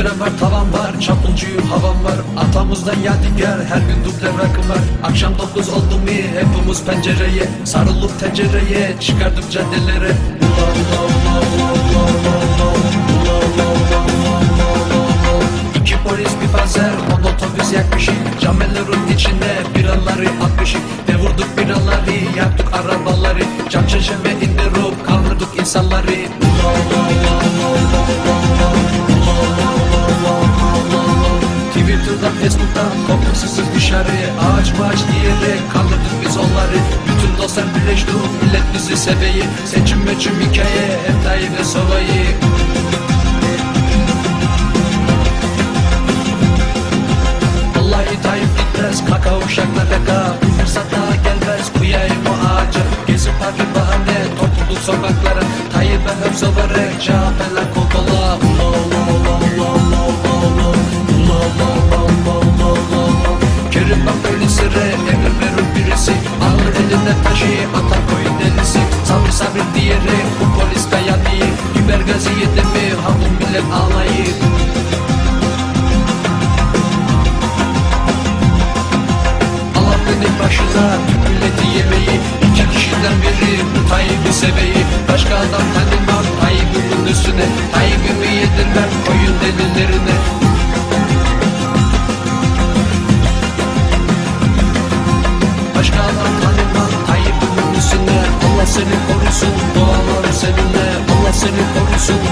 Pencere var, tavan var, çapulcuyu havan var. Atamızdan yadigar, her gün duble rakım var. Akşam dokuz oldu mu hepimiz pencereye Sarılıp tencereye, çıkardık caddelere. İki polis bir panzer, on otobüs yakmışık Camelerin içinde biraları atmışık Ne vurduk biraları, yaktık arabaları. Cam çeşme indirip kaldırdık insanları Twitter'dan, Facebook'tan korkusuzuz dışarı Ağaç maaç diyerek kaldırdık biz onları. Bütün dostlar birleşti millet bizi seveyi. Seçim meçim hikaye hep Tayyip'e sovayı Vallahi kaka uşakla kaka Bu fırsata gelmez kuyayım o ağaca. Gezip harbi bahane topluluk sokaklara. Tayyip'e hep sovarek CHP'ler eline taşı atar koyun delisi Sabır sabır diyerek bu polis dayanıyı Biber gazı yedi mi ha bu millet ağlayır seni korusun Dualarım seninle. Allah seni korusun